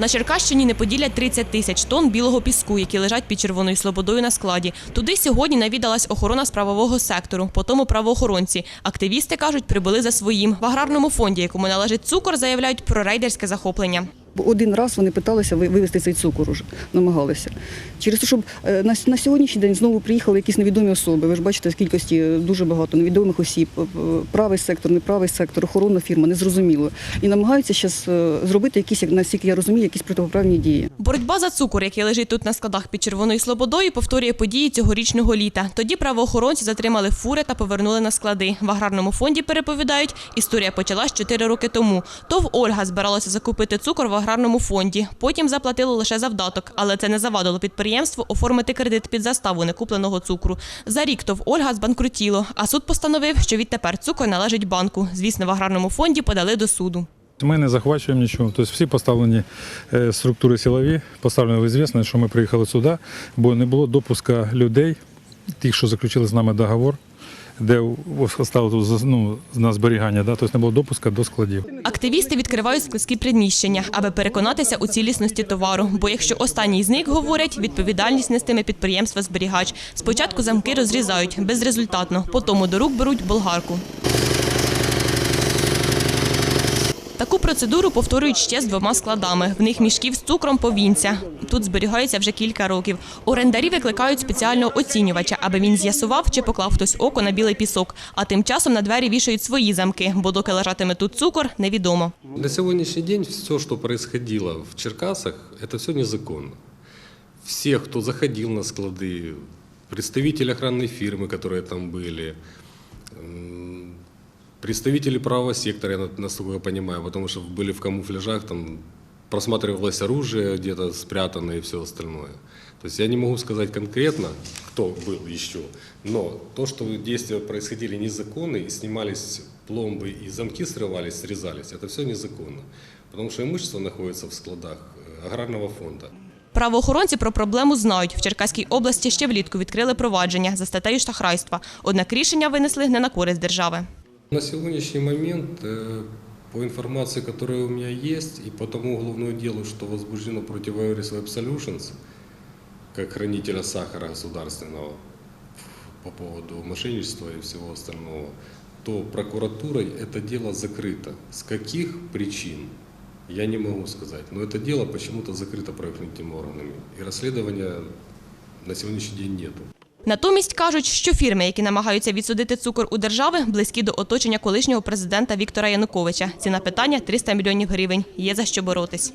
На Черкащині не поділять 30 тисяч тонн білого піску, які лежать під червоною слободою на складі. Туди сьогодні навідалась охорона з правового сектору, потім правоохоронці. Активісти кажуть, прибули за своїм. В аграрному фонді, якому належить цукор, заявляють про рейдерське захоплення. Один раз вони питалися вивезти цей цукор уже, намагалися. Через те, щоб е, на, сьогоднішній день знову приїхали якісь невідомі особи. Ви ж бачите, в кількості е, дуже багато невідомих осіб, е, правий сектор, неправий сектор, охоронна фірма, незрозуміло. І намагаються зараз зробити якісь, наскільки я розумію, якісь протиправні дії. Боротьба за цукор, який лежить тут на складах під червоною слободою, повторює події цьогорічного літа. Тоді правоохоронці затримали фури та повернули на склади. В аграрному фонді переповідають, історія почалась 4 роки тому. ТОВ Ольга збиралася закупити цукор в аграрному фонді. Потім заплатили лише завдаток, але це не завадило підприємству оформити кредит під заставу некупленого цукру. За рік ТОВ Ольга збанкрутіло, а суд постановив, що відтепер цукор належить банку. Звісно, в аграрному фонді подали до суду. Ми не захвачуємо нічого. Тобто всі поставлені е, структури силові, поставлені в звісно, що ми приїхали сюди, бо не було допуска людей, тих, що заключили з нами договор, де стало тут ну, на зберігання, да? тобто не було допуска до складів. Активісти відкривають складські приміщення, аби переконатися у цілісності товару. Бо якщо останній зник, говорять, відповідальність нестиме підприємства зберігач. Спочатку замки розрізають безрезультатно, потім до рук беруть болгарку. Таку процедуру повторюють ще з двома складами. В них мішків з цукром повінця. Тут зберігаються вже кілька років. Орендарі викликають спеціального оцінювача, аби він з'ясував, чи поклав хтось око на білий пісок. А тим часом на двері вішають свої замки, бо доки лежатиме тут цукор, невідомо. На сегодняшний день все, что происходило в Черкасах, это все незаконно. Все, кто заходил на склады, представители охранной фирмы, которые там были, м, представители правого сектора, я на- насколько я понимаю, потому что были в камуфляжах, там просматривалось оружие где-то спрятано и все остальное. То есть я не могу сказать конкретно, кто был еще, но то, что действия происходили незаконно и снимались пломбы и замки срывались, срезались, это все незаконно. Потому что имущество находится в складах э, аграрного фонда. Правоохоронці про проблему знають. В Черкаській області ще влітку відкрили провадження за статтею шахрайства. Однак рішення винесли не на користь держави. На сегодняшний момент, э, по информации, которая у меня есть, и по тому уголовному делу, что возбуждено против Iris Web Solutions, как хранителя сахара государственного по поводу мошенничества и всего остального, то прокуратурой это дело закрыто. С каких причин, я не могу сказать. Но это дело почему-то закрыто правоохранительными органами. И расследования на сегодняшний день нету. Натомість кажуть, що фірми, які намагаються відсудити цукор у держави, близькі до оточення колишнього президента Віктора Януковича. Ціна питання 300 мільйонів гривень. Є за що боротись.